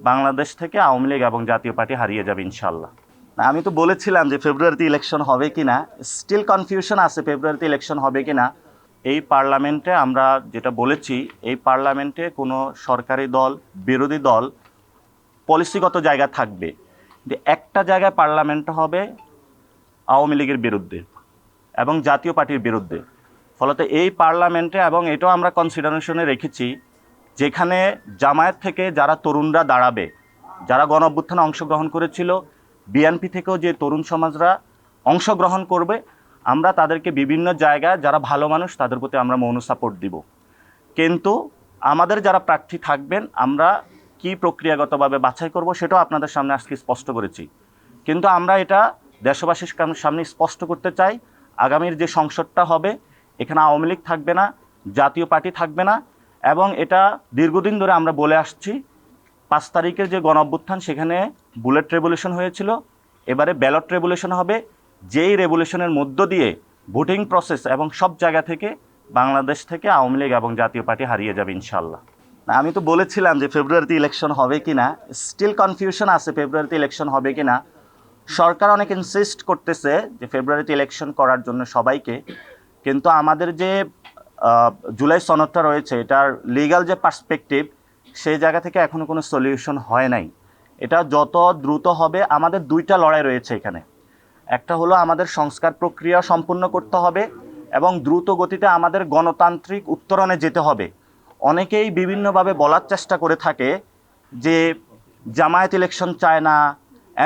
বাংলাদেশ থেকে আওয়ামী লীগ এবং জাতীয় পার্টি হারিয়ে যাবে ইনশাল্লাহ আমি তো বলেছিলাম যে ফেব্রুয়ারিতে ইলেকশন হবে কি না স্টিল কনফিউশন আছে ফেব্রুয়ারিতে ইলেকশন হবে কি না এই পার্লামেন্টে আমরা যেটা বলেছি, এই পার্লামেন্টে কোনো সরকারি দল, বিরোধী দল পলিসিগত জায়গা থাকবে। যে একটা জায়গায় পার্লামেন্ট হবে আওয়ামী লীগের বিরুদ্ধে এবং জাতীয় পার্টির বিরুদ্ধে। ফলত এই পার্লামেন্টে এবং এটাও আমরা কনসিডারেশনে রেখেছি যেখানে জামায়াত থেকে যারা তরুণরা দাঁড়াবে, যারা গণ অভ্যুত্থানে অংশগ্রহণ করেছিল, বিএনপি থেকেও যে তরুণ সমাজরা অংশগ্রহণ করবে, আমরা তাদেরকে বিভিন্ন জায়গায় যারা ভালো মানুষ তাদের প্রতি আমরা মৌন সাপোর্ট দিব। কিন্তু আমাদের যারা প্রার্থী থাকবেন, আমরা কি প্রক্রিয়াগতভাবে বাছাই করব সেটাও আপনাদের সামনে আজকে স্পষ্ট করেছি। কিন্তু আমরা এটা দেশবাসীর সামনে স্পষ্ট করতে চাই, আগামীর যে সংসদটা হবে, এখানে আওয়ামী লীগ থাকবে না, জাতীয় পার্টি থাকবে না এবং এটা দীর্ঘদিন ধরে আমরা বলে আসছি। পাঁচ তারিখের যে গণ অভ্যুত্থান সেখানে বুলেট রেভলিউশন হয়েছিল। এবারে ব্যালট রেভলিউশন হবে। যেই রেভলিউশনের মধ্য দিয়ে ভোটিং প্রসেস এবং সব জায়গা থেকে বাংলাদেশ থেকে আওয়ামী লীগ এবং জাতীয় পার্টি হারিয়ে যাবে ইনশাল্লাহ আমি তো বলেছিলাম যে ফেব্রুয়ারিতে ইলেকশন হবে কি না স্টিল কনফিউশন আছে ফেব্রুয়ারিতে ইলেকশন হবে কি না সরকার অনেক ইনসিস্ট করতেছে যে ফেব্রুয়ারিতে ইলেকশন করার জন্য সবাইকে। কিন্তু আমাদের যে জুলাই সনদটা রয়েছে, এটার লিগ্যাল যে পার্সপেক্টিভ সেই জায়গা থেকে এখনও কোনো সলিউশন হয় নাই। এটা যত দ্রুত হবে, আমাদের দুইটা লড়াই রয়েছে এখানে। একটা হলো আমাদের সংস্কার প্রক্রিয়া সম্পূর্ণ করতে হবে এবং দ্রুত গতিতে আমাদের গণতান্ত্রিক উত্তরণে যেতে হবে। অনেকেই বিভিন্নভাবে বলার চেষ্টা করে থাকে যে জামায়াত ইলেকশন চায় না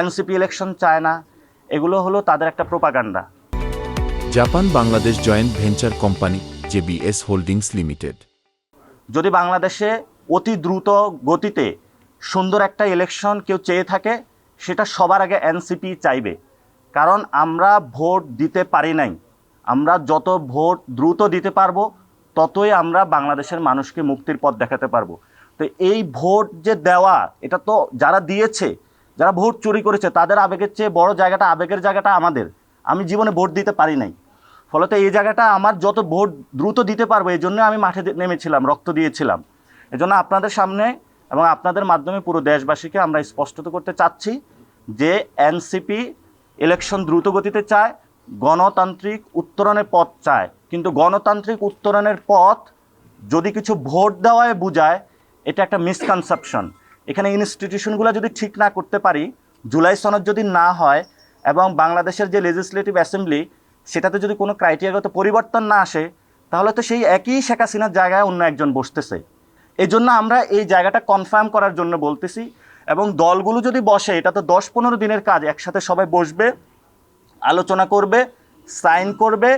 এনসিপি ইলেকশন চায় না, এগুলো হলো তাদের একটা propaganda Japan Bangladesh joint venture company JBS holdings limited. যদি বাংলাদেশে অতি দ্রুত গতিতে সুন্দর একটা ইলেকশন কেউ চেয়ে থাকে, সেটা সবার আগে এনসিপি চাইবে। কারণ আমরা ভোট দিতে পারি নাই। আমরা যত ভোট দ্রুত দিতে পারব, ততই আমরা বাংলাদেশের মানুষকে মুক্তির পথ দেখাতে পারব। তো এই ভোট যে দেওয়া, এটা তো যারা দিয়েছে, যারা ভোট চুরি করেছে, তাদের আবেগের চেয়ে বড় জায়গাটা, আবেগের জায়গাটা আমাদের। আমি জীবনে ভোট দিতে পারি নাই। ফলত এই জায়গাটা আমার যত ভোট দ্রুত দিতে পারব, এই জন্য আমি মাঠে নেমেছিলাম, রক্ত দিয়েছিলাম। এজন্য আপনাদের সামনে এবং আপনাদের মাধ্যমে পুরো দেশবাসীকে আমরা স্পষ্টত করতে চাচ্ছি যে এনসিপি ইলেকশন দ্রুত গতিতে চায়, গণতান্ত্রিক উত্তরণের পথ চায়। কিন্তু গণতান্ত্রিক উত্তরণের পথ যদি কিছু ভোট দেওয়ায় বোঝায়, এটা একটা মিসকনসেপশন এখানে ইনস্টিটিউশনগুলো যদি ঠিক না করতে পারি, জুলাই সনদ যদি না হয় এবং বাংলাদেশের যে লেজিসলেটিভ অ্যাসেম্বলি সেটাতে যদি কোনো ক্রাইটেরিয়াগত পরিবর্তন না আসে, তাহলে তো সেই একই শেখ হাসিনার জায়গায় অন্য একজন বসতেছে। এই জন্য আমরা এই জায়গাটা কনফার্ম করার জন্য বলতেছি, এবং দলগুলো যদি বসে, এটা তো দশ পনেরো দিনের কাজ, একসাথে সবাই বসবে, আলোচনা করবে, সাইন করবে,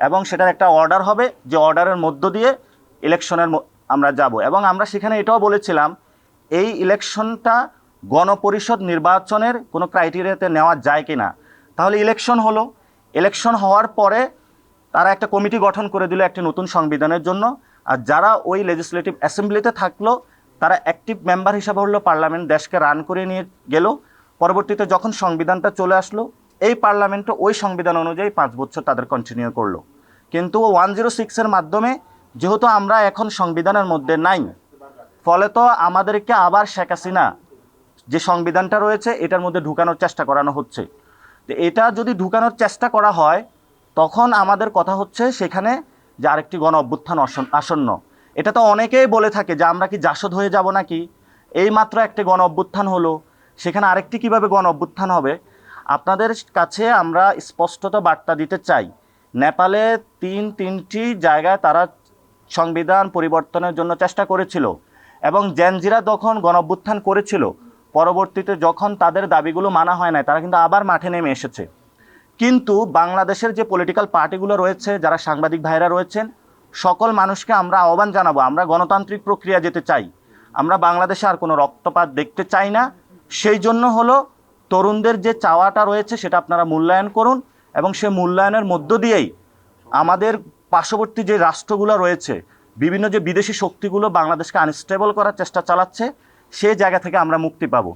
এবং সেটার একটা অর্ডার হবে, যে অর্ডারের মধ্য দিয়ে ইলেকশনের আমরা যাব। এবং আমরা সেখানে এটাও বলেছিলাম, এই ইলেকশনটা গণপরিষদ নির্বাচনের কোনো ক্রাইটেরিয়াতে নেওয়া যায় কি না তাহলে ইলেকশন হলো ইলেকশন হওয়ার পরে তারা একটা কমিটি গঠন করে দিল একটি নতুন সংবিধানের জন্য। আর যারা ওই লেজিসলেটিভ অ্যাসেম্বলিতে থাকল, তারা অ্যাক্টিভ মেম্বার হিসাবে হলো পার্লামেন্ট দেশকে রান করে নিয়ে গেল। পরবর্তীতে যখন সংবিধানটা চলে আসলো, এই পার্লামেন্টও ওই সংবিধান অনুযায়ী পাঁচ বছর তাদের কন্টিনিউ করল। কিন্তু ওয়ান জিরো সিক্সের মাধ্যমে যেহেতু আমরা এখন সংবিধানের মধ্যে নাই, ফলে তো আমাদেরকে আবার শেখ হাসিনা যে সংবিধানটা রয়েছে, এটার মধ্যে ঢুকানোর চেষ্টা করানো হচ্ছে। এটা যদি ঢুকানোর চেষ্টা করা হয়, তখন আমাদের কথা হচ্ছে সেখানে যে আরেকটি গণ অভ্যুত্থান আসন- আসন্ন। এটা তো অনেকেই বলে থাকে যে আমরা কি জাসদ হয়ে যাব নাকি? এই মাত্র একটি গণ অভ্যুত্থান হলো। সেখানে আরেকটি কীভাবে গণ অভ্যুত্থান হবে? আপনাদের কাছে আমরা স্পষ্টত বার্তা দিতে চাই। নেপালে তিন, তিনটি জায়গায় তারা সংবিধান পরিবর্তনের জন্য চেষ্টা করেছিল এবং জেনজিরা তখন গণঅভ্যুত্থান করেছিল। পরবর্তীতে যখন তাদের দাবিগুলো মানা হয় নাই, তারা কিন্তু আবার মাঠে নেমে এসেছে। কিন্তু বাংলাদেশের যে পলিটিক্যাল পার্টিগুলো রয়েছে, যারা সাংবাদিক ভাইরা রয়েছেন, সকল মানুষকে আমরা আহ্বান জানাব, আমরা গণতান্ত্রিক প্রক্রিয়া যেতে চাই। আমরা বাংলাদেশে আর কোনো রক্তপাত দেখতে চাই না। সেই জন্য হলো তরুণদের যে চাওয়াটা রয়েছে, সেটা আপনারা মূল্যায়ন করুন এবং সে মূল্যায়নের মধ্য দিয়েই আমাদের পার্শ্ববর্তী যে রাষ্ট্রগুলো রয়েছে, বিভিন্ন যে বিদেশি শক্তিগুলো বাংলাদেশকে আনস্টেবল করার চেষ্টা চালাচ্ছে সেই জায়গা থেকে আমরা মুক্তি পাবো।